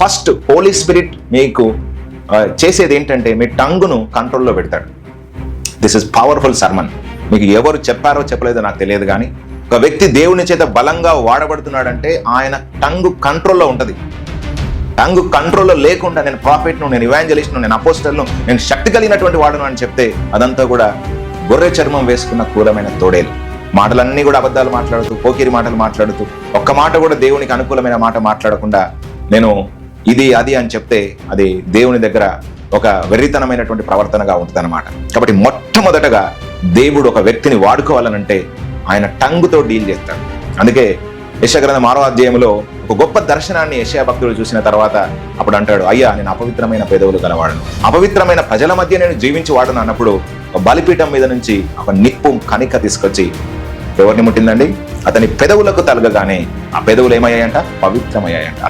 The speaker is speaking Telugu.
ఫస్ట్ హోలీ స్పిరిట్ మీకు చేసేది ఏంటంటే మీ టంగును కంట్రోల్లో పెడతాడు. దిస్ ఇస్ పవర్ఫుల్ సర్మన్ మీకు ఎవరు చెప్పారో చెప్పలేదో నాకు తెలియదు కానీ ఒక వ్యక్తి దేవుని చేత బలంగా వాడబడుతున్నాడంటే ఆయన టంగు కంట్రోల్లో ఉంటుంది. టంగు కంట్రోల్లో లేకుండా నేను ప్రాఫిట్ను నేను ఇవాంజలిస్ట్ను నేను అపోస్టల్ను నేను శక్తి కలిగినటువంటి వాడును అని చెప్తే అదంతా కూడా గొర్రె చర్మం వేసుకున్న క్రూరమైన తోడేలు. మాటలన్నీ కూడా అబద్ధాలు మాట్లాడుతూ పోకిరి మాటలు మాట్లాడుతూ ఒక్క మాట కూడా దేవునికి అనుకూలమైన మాట మాట్లాడకుండా నేను ఇది అది అని చెప్తే అది దేవుని దగ్గర ఒక వెర్రితనమైనటువంటి ప్రవర్తనగా ఉంటుంది కాబట్టి మొట్టమొదటగా దేవుడు ఒక వ్యక్తిని వాడుకోవాలనంటే ఆయన టంగుతో డీల్ చేస్తాడు అందుకే యశగ్రంథం ఆరో అధ్యాయంలో ఒక గొప్ప దర్శనాన్ని యశయా భక్తుడు చూసిన తర్వాత అప్పుడు అంటాడు అయ్యా నేను అపవిత్రమైన పెదవులు గలవాడను. అపవిత్రమైన ప్రజల మధ్య నేను జీవించి వాడను అన్నప్పుడు ఒక బలిపీఠం మీద నుంచి ఒక నిప్పు కనిక తీసుకొచ్చి ఎవరిని ముట్టిందండి? అతని పెదవులకు తలగగానే ఆ పెదవులు ఏమయ్యాయంట? పవిత్రమయ్యాయంట.